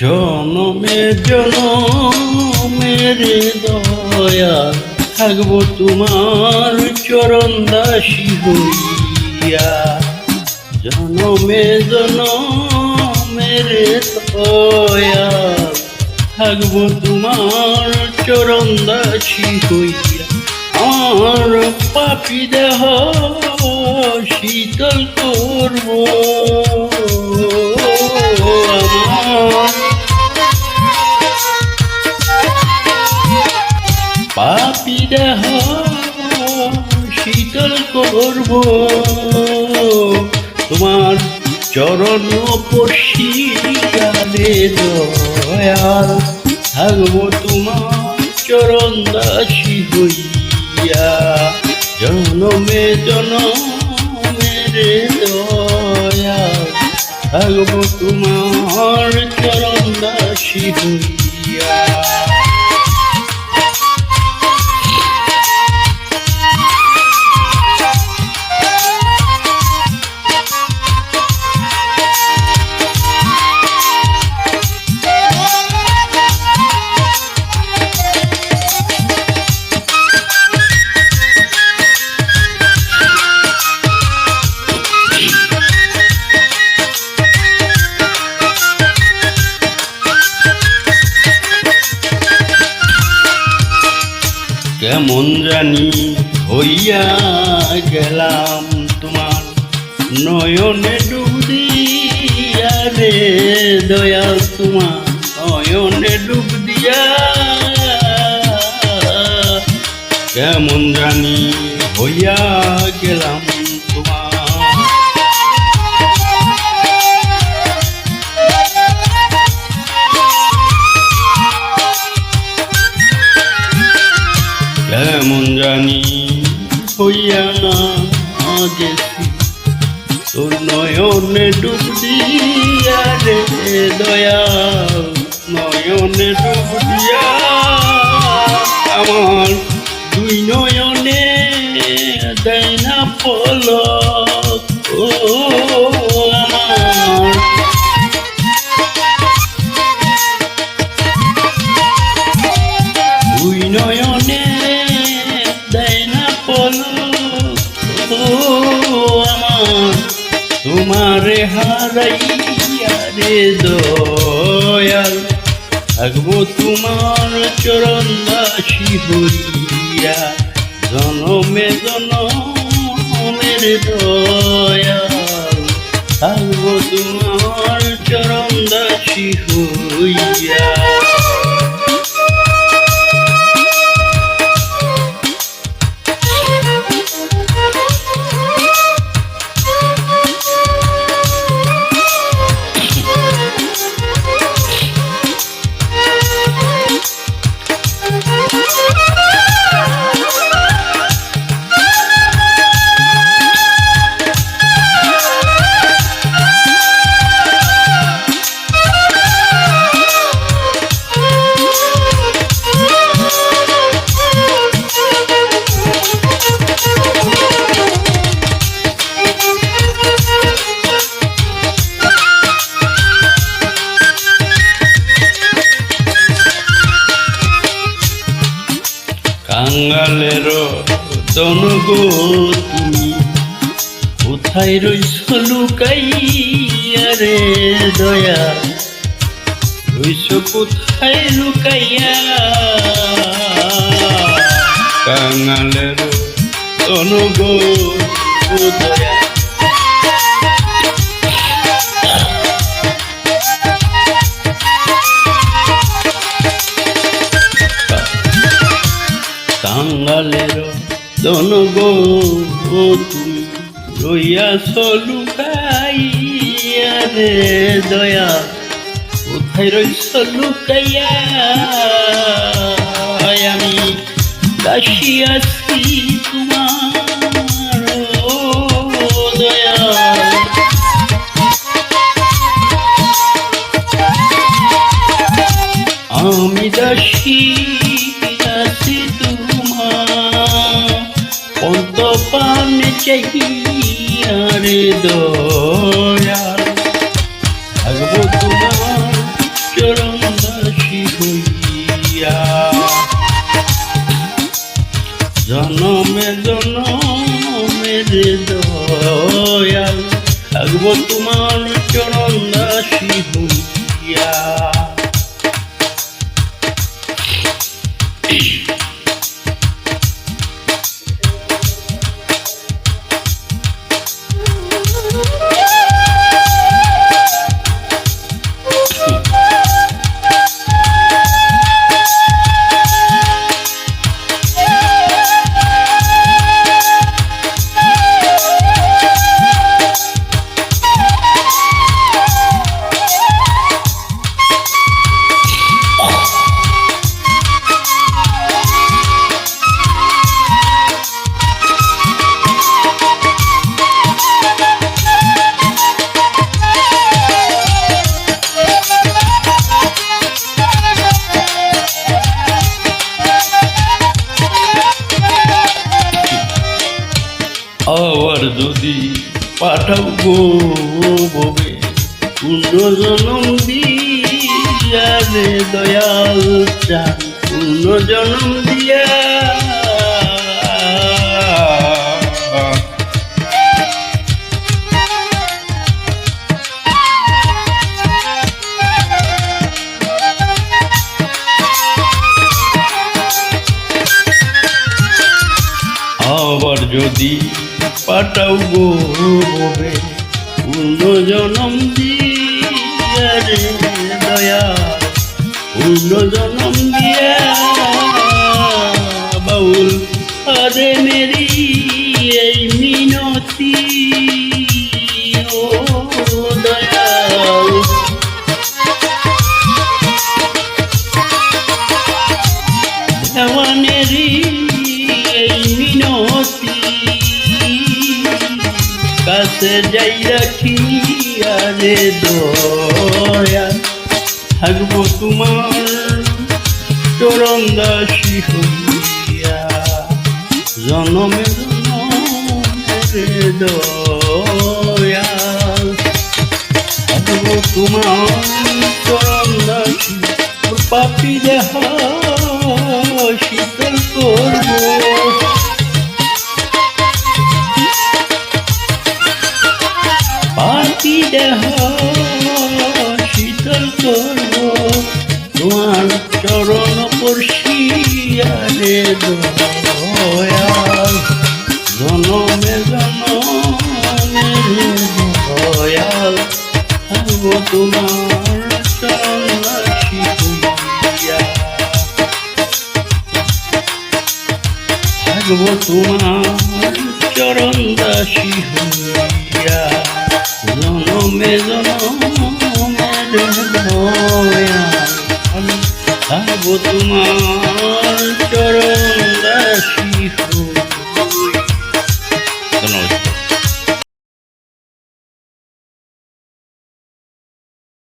জনমে জনমের দয়া, থাকব তোমার চরণ দাসী হইয়া। জনমে জনমের দয়া, থাকব তোমার চরণ দাসী হইয়া। আমার পাপি দেহ শীতল করব। শীতল করব তোমার চরণ পশিয়ারে দয়াল, থাকব তোমার চরণ দাসী হইয়া। জনমে জনমের দয়াল, থাকব তোমার চরণ দাসী হইয়া। কেমন জানি হইয়া গেলাম তোমার নয়নে ডুব রে দয়া তোমার নয়নে ডুব দিয়া কেমন জানি হইয়া গেলাম জানি হইয়া গেছি তোর নয়নে ডুব দিয়া রে দয়া নয়নে ডুব আমার হারাইয়া রে দয়াল থাকব তোমার চরণ দাসী হইয়া জনমে জনমের দয়াল থাকব তোমার কাঙ্গালের তনগো তুমি কোথায় রইছ লুকাইয়া রে দয়া? রইছ কোথায় লুকাইয়া? কাঙালের তনগো ও দয়া। কাঙ্গালের দন গো তুমি রইয়া লুকাইয়া রে দয়া। কোথায় রইছ লুকাইয়া? কি আর দয়া। থাকব তোমার চরণ দাসী হইয়া। জনমে জনমে দয়াল থাকব তোমার চরণ দাসী হইয়া। পাঠাও গো ববে পূর্ণ জনম দিয়া রে দয়াল চান পূর্ণ জনম দিয়া। আবার যদি পাঠাও গো পূর্ণ জনম দিয়া দয়া। পূর্ণ জনম দিয়া বাউল। আরে মেরি এই মিনতি দেওয়ানেরি কাছে যাই রাখি আরে দয়া। থাকব তোমার চরণ দাসী হইয়া জনমে দয়া। থাকব তোমার চরণ দাসী পাপি দেহ, শীতল করব। শীতল করব তোমার চরণ পড়শিয়ারে দয়াল জনমে জনমে তোমার চরণ দাসী হইয়া জনমে জনমে দয়া থাকব তোমার